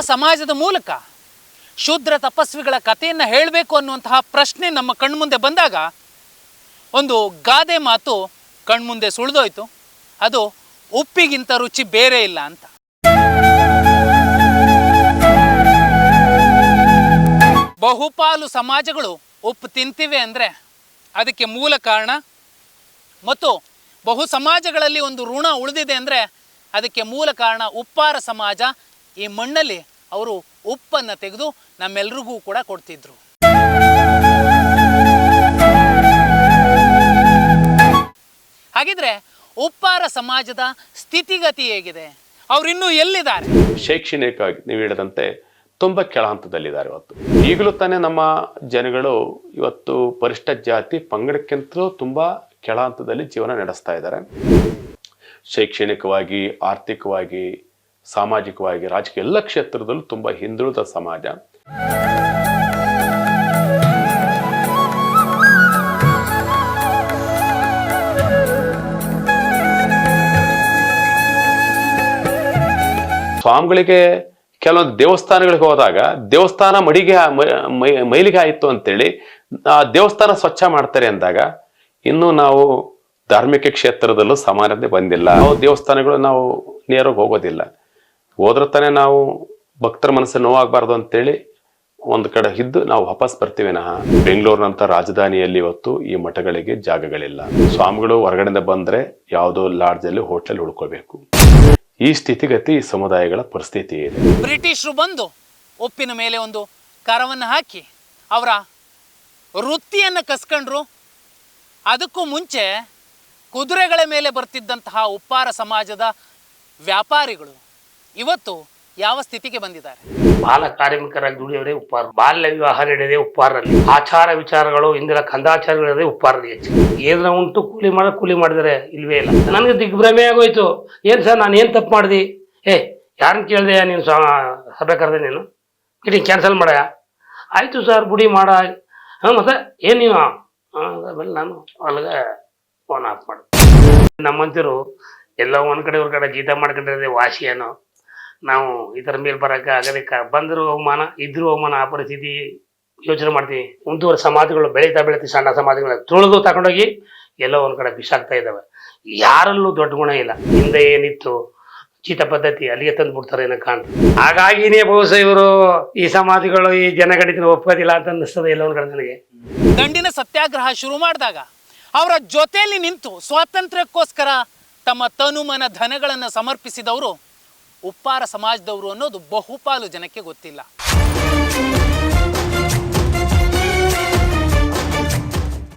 ಸಮಾಜದ ಮೂಲಕ ಶೂದ್ರ ತಪಸ್ವಿಗಳ ಕಥೆಯನ್ನು ಹೇಳಬೇಕು ಅನ್ನುವಂತಹ ಪ್ರಶ್ನೆ ನಮ್ಮ ಕಣ್ಮುಂದೆ ಬಂದಾಗ ಒಂದು ಗಾದೆ ಮಾತು ಕಣ್ಮುಂದೆ ಸುಳಿದೋಯ್ತು. ಅದು ಉಪ್ಪಿಗಿಂತ ರುಚಿ ಬೇರೆ ಇಲ್ಲ ಅಂತ. ಬಹುಪಾಲು ಸಮಾಜಗಳು ಉಪ್ಪು ತಿಂತಿವೆ ಅಂದರೆ ಅದಕ್ಕೆ ಮೂಲ ಕಾರಣ ಮತ್ತು ಬಹು ಸಮಾಜಗಳಲ್ಲಿ ಒಂದು ಋಣ ಉಳಿದಿದೆ ಅಂದರೆ ಅದಕ್ಕೆ ಮೂಲ ಕಾರಣ ಉಪ್ಪಾರ ಸಮಾಜ. ಈ ಮಣ್ಣಲ್ಲಿ ಅವರು ಉಪ್ಪನ್ನು ತೆಗೆದು ನಮ್ಮೆಲ್ರಿಗೂ ಕೂಡ ಕೊಡ್ತಿದ್ರು. ಹಾಗಿದ್ರೆ ಉಪ್ಪಾರ ಸಮಾಜದ ಸ್ಥಿತಿಗತಿ ಹೇಗಿದೆ? ಅವರಿನ್ನೂ ಎಲ್ಲಿದ್ದಾರೆ? ಶೈಕ್ಷಣಿಕವಾಗಿ ನೀವು ಹೇಳಿದಂತೆ ತುಂಬ ಕೆಳ ಹಂತದಲ್ಲಿದ್ದಾರೆ ಇವತ್ತು. ಈಗಲೂ ತಾನೇ ನಮ್ಮ ಜನಗಳು ಇವತ್ತು ಪರಿಷ್ಠ ಜಾತಿ ಪಂಗಡಕ್ಕಿಂತಲೂ ತುಂಬ ಕೆಳ ಹಂತದಲ್ಲಿ ಜೀವನ ನಡೆಸ್ತಾ ಇದ್ದಾರೆ. ಶೈಕ್ಷಣಿಕವಾಗಿ, ಆರ್ಥಿಕವಾಗಿ ಸಾಮಾಜಿಕವಾಗಿ, ರಾಜಕೀಯ ಎಲ್ಲ ಕ್ಷೇತ್ರದಲ್ಲೂ ತುಂಬ ಹಿಂದುಳಿದ ಸಮಾಜ. ಸ್ವಾಮಿಗಳಿಗೆ ಕೆಲವೊಂದು ದೇವಸ್ಥಾನಗಳಿಗೆ ಹೋದಾಗ, ದೇವಸ್ಥಾನ ಮಡಿಗೆ ಮೈಲಿಗೆ ಆಯಿತು ಅಂತೇಳಿ, ಆ ದೇವಸ್ಥಾನ ಸ್ವಚ್ಛ ಮಾಡ್ತಾರೆ ಅಂದಾಗ, ಇನ್ನು ನಾವು ಧಾರ್ಮಿಕ ಕ್ಷೇತ್ರದಲ್ಲೂ ಸಮಾನತೆ ಬಂದಿಲ್ಲ. ದೇವಸ್ಥಾನಗಳು ನಾವು ನೇರವಾಗಿ ಹೋಗೋದಿಲ್ಲ. ಹೋದ್ರೆ ತಾನೇ ನಾವು ಭಕ್ತರ ಮನಸ್ಸು ನೋವಾಗಬಾರ್ದು ಅಂತೇಳಿ ಒಂದು ಕಡೆ ಇದ್ದು ನಾವು ವಾಪಸ್ ಬರ್ತೀವಿ ನಾ ಬೆಂಗಳೂರಿನಂತ ರಾಜಧಾನಿಯಲ್ಲಿ ಇವತ್ತು ಈ ಮಠಗಳಿಗೆ ಜಾಗಗಳಿಲ್ಲ. ಸ್ವಾಮಿಗಳು ಹೊರಗಡೆಯಿಂದ ಬಂದರೆ ಯಾವುದೋ ಲಾಡ್ಜಲ್ಲಿ ಹೋಟೆಲ್ ಉಳ್ಕೋಬೇಕು. ಈ ಸ್ಥಿತಿಗತಿ ಈ ಸಮುದಾಯಗಳ ಪರಿಸ್ಥಿತಿ ಇದೆ. ಬ್ರಿಟಿಷರು ಬಂದು ಉಪ್ಪಿನ ಮೇಲೆ ಒಂದು ಕರವನ್ನು ಹಾಕಿ ಅವರ ವೃತ್ತಿಯನ್ನು ಕಸ್ಕೊಂಡ್ರು. ಅದಕ್ಕೂ ಮುಂಚೆ ಕುದುರೆಗಳ ಮೇಲೆ ಬರ್ತಿದ್ದಂತಹ ಉಪ್ಪಾರ ಸಮಾಜದ ವ್ಯಾಪಾರಿಗಳು ಇವತ್ತು ಯಾವ ಸ್ಥಿತಿಗೆ ಬಂದಿದ್ದಾರೆ? ಬಾಲ ಕಾರ್ಮಿಕರಾಗಿ ದುಡಿಯವರೇ ಉಪ್ಪಾರ. ಬಾಲ್ಯ ವಿವಾಹ ನಡೆಯೋದೇ ಉಪ್ಪಾರಲ್ಲಿ. ಆಚಾರ ವಿಚಾರಗಳು, ಇಂದಿನ ಕಂದಾಚಾರಗಳೇ ಉಪ್ಪಾರಲ್ಲಿ ಹೆಚ್ಚು. ಏನ ಉಂಟು, ಕೂಲಿ ಮಾಡ, ಕೂಲಿ ಮಾಡಿದರೆ ಇಲ್ವೇ ಇಲ್ಲ. ನನಗೆ ದಿಗ್ಭ್ರಮೆ ಆಗೋಯ್ತು. ಏನ್ ಸರ್, ನಾನು ಏನು ತಪ್ಪು ಮಾಡಿದಿ? ಏ, ಯಾರನ್ನ ಕೇಳಿದೆ? ನೀನು ಸಭೆ ಕರೆದೆ ನೀನು? ಮೀಟಿಂಗ್ ಕ್ಯಾನ್ಸಲ್ ಮಾಡ ಆಯ್ತು ಸರ್, ಗುಡಿ ಮಾಡ. ಹಾಂ, ಮತ್ತೆ ಏನು ನೀವು ಆಮೇಲೆ ನಾನು ಅಲ್ಲಿಗೆ ಫೋನ್ ಆಫ್ ಮಾಡ ನಮ್ಮಂತಿರು ಎಲ್ಲ ಒಂದು ಕಡೆ, ಒಂದ್ ಕಡೆ ಗೀತ ಮಾಡ್ಕೊಂಡಿರೋದೇ ವಾಸಿ ಏನೋ ನಾವು ಇದರ ಮೇಲೆ ಬರೋಕೆ ಆಗಲಿಕ್ಕೆ ಬಂದರೂ ಅವಮಾನ ಇದ್ರು ಅವಮಾನ, ಆ ಪರಿಸ್ಥಿತಿ ಯೋಚನೆ ಮಾಡ್ತೀವಿ. ಮುಂದುವರೆ ಸಮಾಜಗಳು ಬೆಳೀತಾ ಬೆಳೀತಿ ಸಣ್ಣ ಸಮಾಜಗಳ ತುಳಿದು ತಗೊಂಡೋಗಿ ಎಲ್ಲೋ ಒಂದು ಕಡೆ ಬಿಸಾಕ್ತಾ ಇದ್ದಾವೆ. ಯಾರಲ್ಲೂ ದೊಡ್ಡ ಗುಣ ಇಲ್ಲ. ಹಿಂದೆ ಏನಿತ್ತು ಚೀತ ಪದ್ಧತಿ ಅಲ್ಲಿಗೆ ತಂದು ಬಿಡ್ತಾರೆ ಏನೋ ಕಾಣ್ತದೆ ಹಾಗಾಗಿನೇ ಬಹುಶಃ ಇವರು ಈ ಸಮಾಜಗಳು ಈ ಜನಗಣಿತನ ಒಪ್ಪೋದಿಲ್ಲ ಅಂತ ಅನ್ನಿಸ್ತದೆ ಎಲ್ಲ ಒಂದು ಕಡೆ ನನಗೆ. ದಂಡಿನ ಸತ್ಯಾಗ್ರಹ ಶುರು ಮಾಡಿದಾಗ ಅವರ ಜೊತೆಯಲ್ಲಿ ನಿಂತು ಸ್ವಾತಂತ್ರ್ಯಕ್ಕೋಸ್ಕರ ತಮ್ಮ ತನುಮನ ಧನಗಳನ್ನು ಸಮರ್ಪಿಸಿದವರು ಉಪ್ಪಾರ ಸಮಾಜದವರು ಅನ್ನೋದು ಬಹುಪಾಲು ಜನಕ್ಕೆ ಗೊತ್ತಿಲ್ಲ.